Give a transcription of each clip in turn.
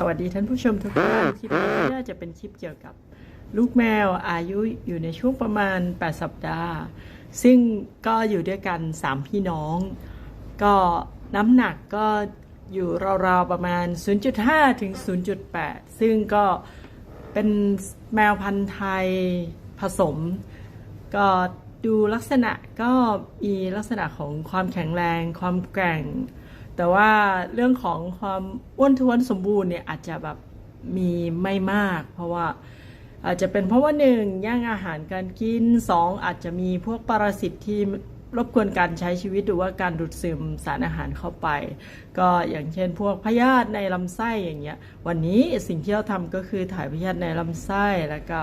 สวัสดีท่านผู้ชมทุกท่านคลิปนี้น่าจะเป็นคลิปเกี่ยวกับลูกแมวอายุอยู่ในช่วงประมาณ 8 สัปดาห์ ซึ่งก็อยู่ด้วยกัน 3 พี่น้อง ก็น้ำหนักก็อยู่ราวๆประมาณ 0.5 ถึง 0.8 ซึ่งก็เป็นแมวพันธุ์ไทยผสม ก็ดูลักษณะก็มีลักษณะของความแข็งแรง ความแกร่ง แต่ว่าเรื่องของความอ้วนท้วนสมบูรณ์เนี่ยอาจจะแบบมีไม่มาก เพราะว่าอาจจะเป็นเพราะว่าหนึ่งย่างอาหารการกินสองอาจจะมีพวกปรสิตที่รบกวนการใช้ชีวิตหรือว่าการดูดซึมสารอาหารเข้าไป ก็อย่างเช่น พวกพยาธิในลำไส้อย่างเงี้ยวันนี้สิ่งที่เราทำก็คือถ่ายพยาธิในลำไส้แล้วก็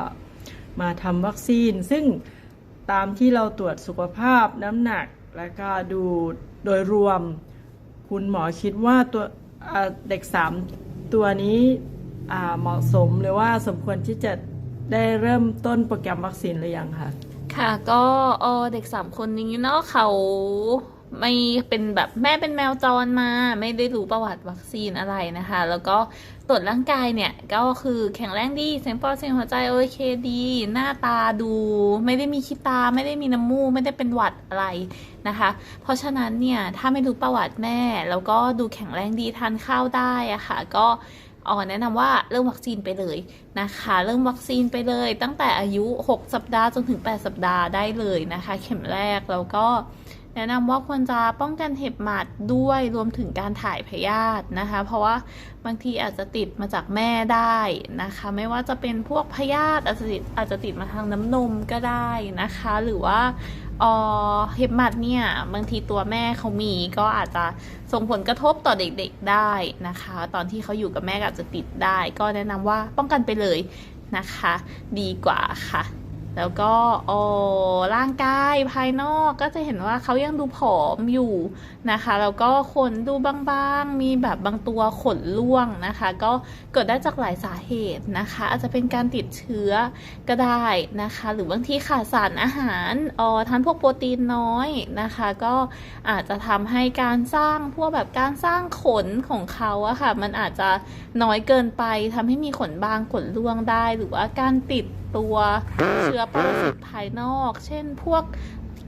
มาทำวัคซีน ซึ่งตามที่เราตรวจสุขภาพน้ำหนัก แล้วก็ดูโดยรวม คุณหมอคิดว่าตัวเด็กสามตัวนี้เหมาะสมหรือว่าสมควรที่จะได้เริ่มต้นโปรแกรมวัคซีนหรือยังคะค่ะก็เด็กสามคนนี้เนาะเขา ไม่เป็นแบบแม่เป็นแมวจรมา ไม่ได้รู้ประวัติวัคซีนอะไรนะคะ แล้วก็ตรวจร่างกายเนี่ย ก็คือแข็งแรงดีเสียงปอดเสียงหัวใจโอเคดี หน้าตาดู ไม่ได้มีขี้ตา ไม่ได้มีน้ำมูกไม่ได้เป็นหวัดอะไรนะคะ เพราะฉะนั้นเนี่ย ถ้าไม่รู้ประวัติแม่ แล้วก็ดูแข็งแรงดีทานข้าวได้อะค่ะ ก็อ๋อแนะนำว่าเริ่มวัคซีนไปเลยนะคะ เริ่มวัคซีนไปเลย ตั้งแต่อายุ 6 สัปดาห์จนถึง 8 สัปดาห์ได้เลยนะคะ เข็มแรกแล้วก็ แนะนำว่าควรจะป้องกันเห็บหมัดด้วยรวมถึงการถ่ายพยาธินะคะ เพราะว่าบางทีอาจจะติดมาจากแม่ได้นะคะ ไม่ว่าจะเป็นพวกพยาธิอาจจะติดอาจจะติดมาทางน้ำนมก็ได้นะคะ หรือว่าเห็บหมัดเนี่ยบางทีตัวแม่เขามีก็อาจจะส่งผลกระทบต่อเด็กๆได้นะคะ ตอนที่เขาอยู่กับแม่อาจจะติดได้ ก็แนะนำว่าป้องกันไปเลยนะคะ ดีกว่าค่ะ แล้วก็โอร่างกายภายนอกก็จะเห็นว่าเขายังดูผอมอยู่นะคะ แล้วก็ขนดูบางๆ มีแบบบางตัวขนร่วงนะคะ ก็เกิดได้จากหลายสาเหตุนะคะ อาจจะเป็นการติดเชื้อก็ได้นะคะ หรือบางทีขาดสารอาหารออทานพวกโปรตีนน้อยนะคะ ก็อาจจะทำให้การสร้างพวกแบบการสร้างขนของเขาอะค่ะ มันอาจจะน้อยเกินไปทำให้มีขนบางขนร่วงได้ หรือว่าการติด ตัวเชื้อปรสิตภายนอก เช่นพวก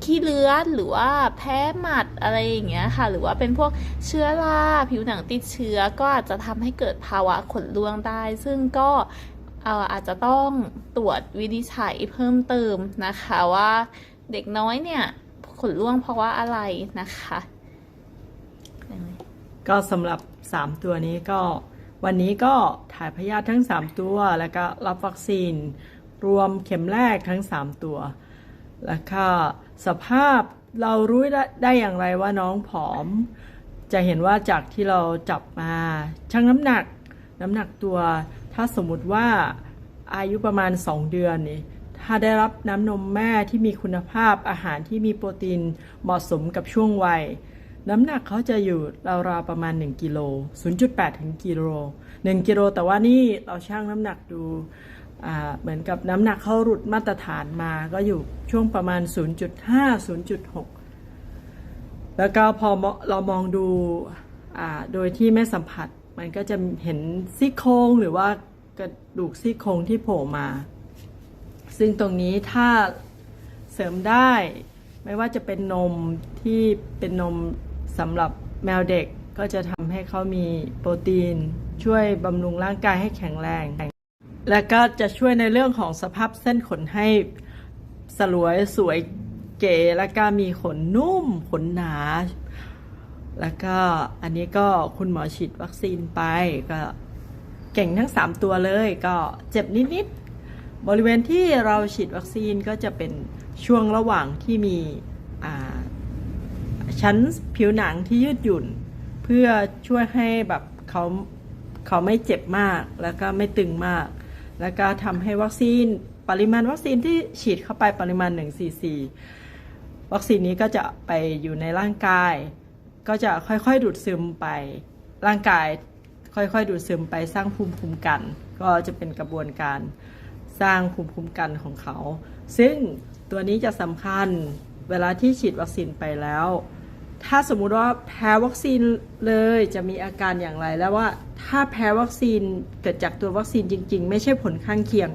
ขี้เลื้อนหรือว่าแพ้หมัดอะไรอย่างเงี้ยค่ะ หรือว่าเป็นพวกเชื้อราผิวหนังติดเชื้อก็อาจจะทำให้เกิดภาวะขนร่วงได้ ซึ่งก็เอ่ออาจจะต้องตรวจวินิจฉัยเพิ่มเติมนะคะว่าเด็กน้อยเนี่ยขนร่วงเพราะว่าอะไรนะคะ ก็สำหรับ 3 ตัวนี้ก็วันนี้ก็ถ่ายพยาธิทั้ง 3 ตัวแล้วก็รับวัคซีน รวมเข็มแรกทั้ง 3 ตัว แล้วก็สภาพเรารู้ได้อย่างไรว่าน้องผอม จะเห็นว่าจากที่เราจับมาชั่งน้ำหนักน้ำหนักตัว ถ้าสมมติว่าอายุประมาณ 2 เดือนนี่ถ้าได้รับน้ำนมแม่ที่มีคุณภาพอาหารที่มีโปรตีนเหมาะสมกับช่วงวัย น้ำหนักเขาจะอยู่ราวๆประมาณ 1กิโล0.8 ถึงกิโล1กิโลแต่ว่านี่เราชั่งน้ำหนักดู เหมือนกับน้ำหนักเขาหลุดมาตรฐานมาก็อยู่ช่วงประมาณ 0.5 0.6 แล้วก็พอเรามองดูโดยที่ไม่สัมผัส มันก็จะเห็นซี่โครงหรือว่ากระดูกซี่โครงที่โผล่มา ซึ่งตรงนี้ถ้าเสริมได้ไม่ว่าจะเป็นนมที่เป็นนมสำหรับแมวเด็กก็จะทำให้เขามีโปรตีน ช่วยบำรุงร่างกายให้แข็งแรง และก็จะช่วยในเรื่องของสภาพเส้นขนให้สลวยสวยเก๋และก็มีขนนุ่มขนหนา แล้วก็อันนี้ก็คุณหมอฉีดวัคซีนไปก็เก่งทั้ง 3 ตัวเลยก็เจ็บนิดๆบริเวณที่เราฉีดวัคซีนก็จะเป็นช่วงระหว่างที่มีชั้นผิวหนังที่ยืดหยุ่น เพื่อช่วยให้แบบเขาเขาไม่เจ็บมากแล้วก็ไม่ตึงมาก แล้วก็ทำให้วัคซีนปริมาณวัคซีนที่ฉีดเข้าไปปริมาณ1 cc วัคซีนนี้ก็จะไปอยู่ในร่างกาย ก็จะค่อยๆดูดซึมไปร่างกาย ค่อยๆดูดซึมไปสร้างภูมิคุ้มกัน ก็จะเป็นกระบวนการสร้างภูมิคุ้มกันของเขา ซึ่งตัวนี้จะสำคัญเวลาที่ฉีดวัคซีนไปแล้ว ถ้าสมมุติว่าแพ้วัคซีนเลยจะมีอาการอย่างไร แล้วว่าถ้าแพ้วัคซีนเกิดจากตัววัคซีนจริง ๆ ไม่ใช่ผลข้างเคียง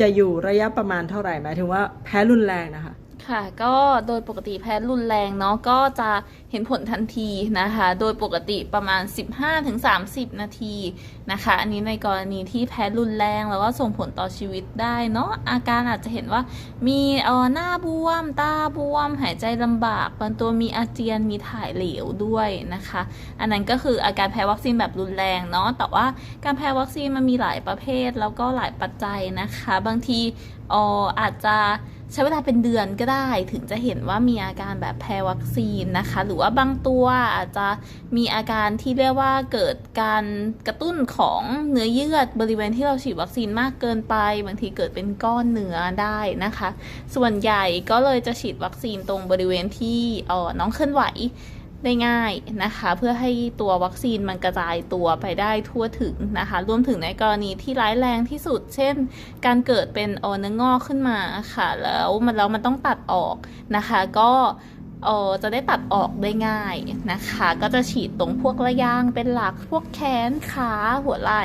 จะอยู่ระยะประมาณเท่าไหร่หมายถึงว่าแพ้รุนแรงนะคะ ค่ะ ก็โดยปกติแพ้รุนแรงเนาะก็จะเห็นผลทันทีนะคะ โดยปกติประมาณ 15-30 นาทีนะคะ อันนี้ในกรณีที่แพ้รุนแรงแล้วก็ส่งผลต่อชีวิตได้เนาะอาการอาจจะเห็นว่ามีเออหน้าบวม ตาบวม หายใจลำบากบางตัวมีอาเจียนมีถ่ายเหลวด้วยนะคะ อันนั้นก็คืออาการแพ้วัคซีนแบบรุนแรงเนาะแต่ว่าการแพ้วัคซีนมันมีหลายประเภทแล้วก็หลายปัจจัยนะคะ บางทีอออาจจะ ใช้เวลาเป็นเดือนก็ได้ถึงจะเห็นว่ามีอาการแบบแพ้วัคซีนนะคะ หรือว่าบางตัวอาจจะมีอาการที่เรียกว่าเกิดการกระตุ้นของเนื้อเยื่อบริเวณที่เราฉีดวัคซีนมากเกินไป บางทีเกิดเป็นก้อนเนื้อได้นะคะ ส่วนใหญ่ก็เลยจะฉีดวัคซีนตรงบริเวณที่ออน้องเคลื่อนไหว ได้ง่ายนะคะ เพื่อให้ตัววัคซีนมันกระจายตัวไปได้ทั่วถึงนะคะ รวมถึงในกรณีที่ร้ายแรงที่สุด เช่น การเกิดเป็นเอเนื้องอกขึ้นมาค่ะ แล้วมันแล้วมันต้องตัดออกนะคะ ก็เออจะได้ตัดออกได้ง่ายนะคะ ก็จะฉีดตรงพวกระยางเป็นหลักพวกแขนขาหัวไหล่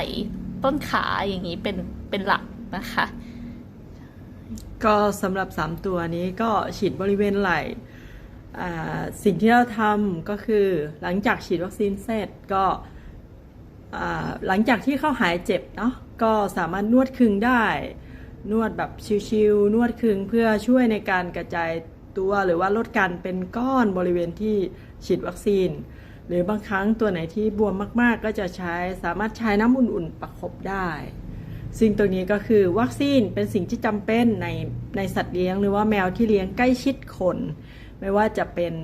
ต้นขาอย่างนี้เป็นเป็นหลักนะคะ ก็สำหรับ 3 ตัวนี้ก็ฉีดบริเวณไหล่ สิ่งที่เราทำก็คือหลังจากฉีดวัคซีนเสร็จก็หลังจากที่เขาหายเจ็บเนาะก็สามารถนวดคึงได้ นวดแบบชิวๆนวดคึงเพื่อช่วยในการกระจายตัวหรือว่าลดการเป็นก้อนบริเวณที่ฉีดวัคซีน หรือบางครั้งตัวไหนที่บวมมากๆ ก็จะใช้สามารถใช้น้ำอุ่นๆประคบได้ ซึ่งตัวนี้ก็คือวัคซีนเป็นสิ่งที่จำเป็นในในสัตว์เลี้ยง หรือว่าแมวที่เลี้ยงใกล้ชิดคน ไม่ว่าจะเป็น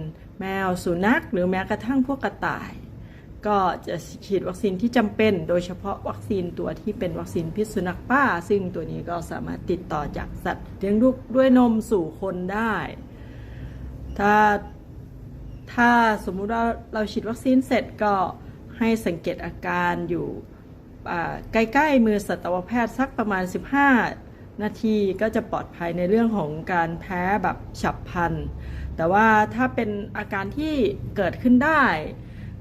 แมวสุนัข หรือแม้กระทั่งพวกกระต่าย ก็จะฉีดวัคซีนที่จำเป็น โดยเฉพาะวัคซีนตัวที่เป็นวัคซีนพิษสุนัขบ้า ซึ่งตัวนี้ก็สามารถติดต่อจากสัตว์เลี้ยงลูกด้วยนมสู่คนได้ ถ้าถ้าสมมุติว่าเราฉีดวัคซีนเสร็จก็ให้สังเกตอาการอยู่ใกล้ ๆ มือสัตวแพทย์สักประมาณ 15 นาทีก็จะปลอดภัยในเรื่องของการแพ้แบบฉับพลัน แต่ว่าถ้าเป็นอาการที่เกิดขึ้นได้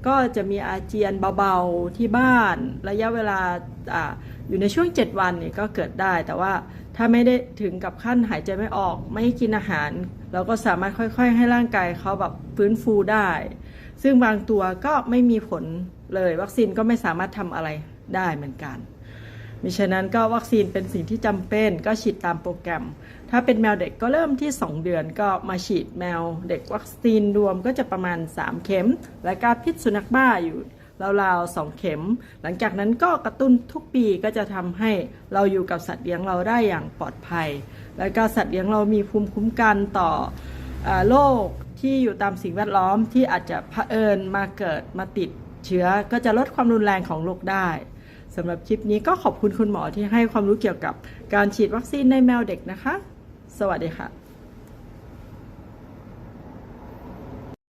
ก็จะมีอาเจียนเบาๆที่บ้าน ระยะเวลาออยู่ในช่วง 7 วันนี่ก็เกิดได้ แต่ว่าถ้าไม่ได้ถึงกับขั้นหายใจไม่ออก ไม่กินอาหาร เราก็สามารถค่อยๆ ให้ร่างกายเขาแบบฟื้นฟูได้ ซึ่งบางตัวก็ไม่มีผลเลยวัคซีนก็ไม่สามารถทำอะไรได้เหมือนกัน มิฉะนั้นก็วัคซีนเป็นสิ่งที่จำเป็นก็ฉีดตามโปรแกรม ถ้าเป็นแมวเด็กก็เริ่มที่ 2 เดือนก็มาฉีดแมวเด็กวัคซีนรวมก็จะประมาณ 3 เข็ม และก็พิษสุนัขบ้าอยู่ราวๆ2เข็ม หลังจากนั้นก็กระตุ้นทุกปีก็จะทำให้เราอยู่กับสัตว์เลี้ยงเราได้อย่างปลอดภัย และก็สัตว์เลี้ยงเรามีภูมิคุ้มกันต่ออโรคที่อยู่ตามสิ่งแวดล้อมที่อาจจะเผอิญมาเกิดมาติดเชื้อก็จะลดความรุนแรงของโรคได้ สำหรับคลิปนี้ก็ขอบคุณคุณหมอที่ให้ความรู้เกี่ยวกับการฉีดวัคซีนในแมวเด็กนะคะ สวัสดีค่ะ